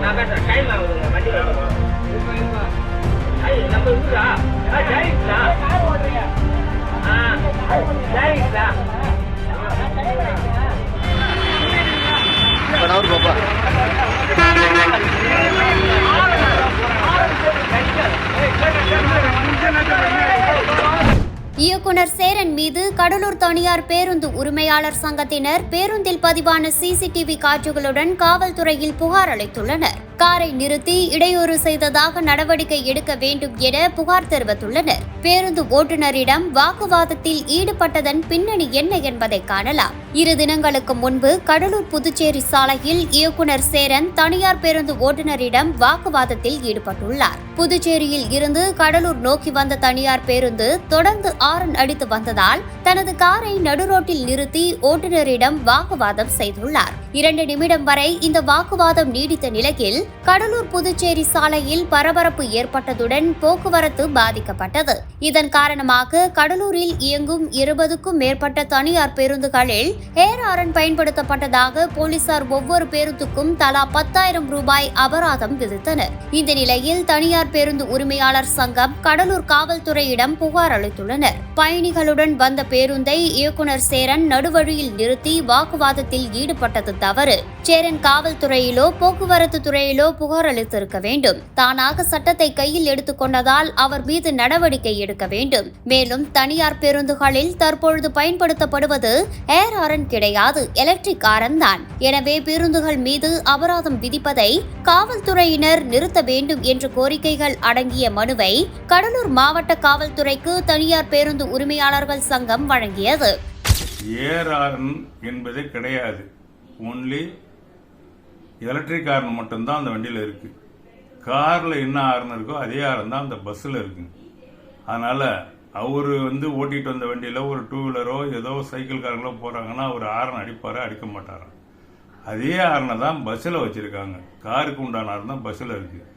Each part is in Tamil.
நான் பேசுறேன் டைம் ஆகுதுங்க வண்டி இயக்குனர் சேரன் மீது கடலூர் தனியார் பேருந்து உரிமையாளர் சங்கத்தினர் பேருந்தில் பதிவான சிசிடிவி காட்சிகளுடன் காவல்துறையில் புகார் அளித்துள்ளனர். காரை நிறுத்தி இடையூறு செய்ததாக நடவடிக்கை எடுக்க வேண்டும் என புகார் தெரிவித்துள்ளனர். பேருந்து ஓட்டுநரிடம் வாக்குவாதத்தில் ஈடுபட்டதன் பின்னணி என்ன என்பதை காணலாம். இரு தினங்களுக்கு முன்பு கடலூர் புதுச்சேரி சாலையில் இயக்குனர் சேரன் தனியார் பேருந்து ஓட்டுநரிடம் வாக்குவாதத்தில் ஈடுபட்டுள்ளார். புதுச்சேரியில் இருந்து கடலூர் நோக்கி வந்த தனியார் பேருந்து தொடர்ந்து ஆரன் அடித்து வந்ததால் தனது காரை நடுரோட்டில் நிறுத்தி ஓட்டுநரிடம் வாக்குவாதம் செய்துள்ளார். இரண்டு நிமிடம் வரை இந்த வாக்குவாதம் நீடித்த நிலையில் கடலூர் புதுச்சேரி சாலையில் பரபரப்பு ஏற்பட்டதுடன் போக்குவரத்து பாதிக்கப்பட்டது. இதன் காரணமாக கடலூரில் இயங்கும் இருபதுக்கும் மேற்பட்ட தனியார் பேருந்துகளில் ஏர் ஆரன் பயன்படுத்தப்பட்டதாக போலீசார் ஒவ்வொரு பேருந்துக்கும் தலா பத்தாயிரம் ரூபாய் அபராதம் விதித்தனர். இந்த நிலையில் தனியார் பேருந்து உரிமையாளர் சங்கம் கடலூர் காவல்துறையிடம் புகார் அளித்துள்ளனர். பயணிகளுடன் வந்த பேருந்தை இயக்குனர் சேரன் நடுவழியில் நிறுத்தி வாக்குவாதத்தில் ஈடுபட்டது தவறு. சேரன் காவல்துறையிலோ போக்குவரத்து துறையிலோ புகார் அளித்திருக்க வேண்டும். தானாக சட்டத்தை கையில் எடுத்துக்கொண்டதால் அவர் மீது நடவடிக்கை எடுக்க வேண்டும். மேலும் தனியார் பேருந்துகளில் தற்பொழுது பயன்படுத்தப்படுவது ஏர் ஆரன் கிடையாது எலக்ட்ரிக் ஆரன் தான். எனவே பேருந்துகள் மீது அபராதம் விதிப்பதை காவல்துறையினர் நிறுத்த வேண்டும் என்ற கோரிக்கைகள் அடங்கிய மனுவை கடலூர் மாவட்ட காவல்துறைக்கு தனியார் பேருந்து உரிமையாளர்கள் சங்கம் வழங்கியது. ஏஆர்என் என்பதே கிடையாது. ஒன்லி எலக்ட்ரிக் ஹார்ன் மட்டும்தான் அந்த வண்டியில் இருக்கு. காரில் என்ன ஹார்ன் இருக்கோ அதே ஆர்ன் தான் அந்த பஸ்ஸில் இருக்கு. அதனால் அவர் வந்து ஓட்டிகிட்டு வந்த வண்டியில் ஒரு டூ வீலரோ ஏதோ சைக்கிள் காரங்களோ அவர் ஹார்ன் அடிப்பார் அடிக்க மாட்டாராம் அதே ஹார்னை தான் பஸ்ஸில் வச்சுருக்காங்க. காருக்கு உண்டான ஹார்ன் தான் பஸ்ஸில் இருக்குது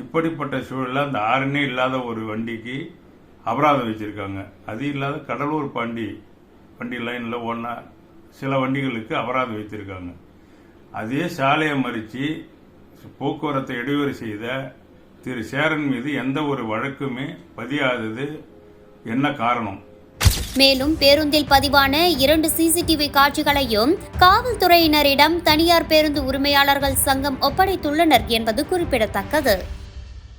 இப்படிப்பட்ட சூழலில் அந்த ஹார்னே இல்லாத ஒரு வண்டிக்கு அபராதம் வச்சுருக்காங்க அது இல்லாத கடலூர் பாண்டி வண்டி லைனில் ஒன்றா சில வண்டிகளுக்கு அபராதம் வைத்திருக்காங்க அதே சாலையை மறித்து போக்குவரத்தை இடையூறு செய்த திரு சேரன் மீது எந்த ஒரு வழக்குமே பதியாதது என்ன காரணம்? மேலும் பேருந்தில் பதிவான இரண்டு சிசிடிவி காட்சிகளையும் காவல்துறையினரிடம் தனியார் பேருந்து உரிமையாளர்கள் சங்கம் ஒப்படைத்துள்ளனர் என்பது குறிப்பிடத்தக்கது.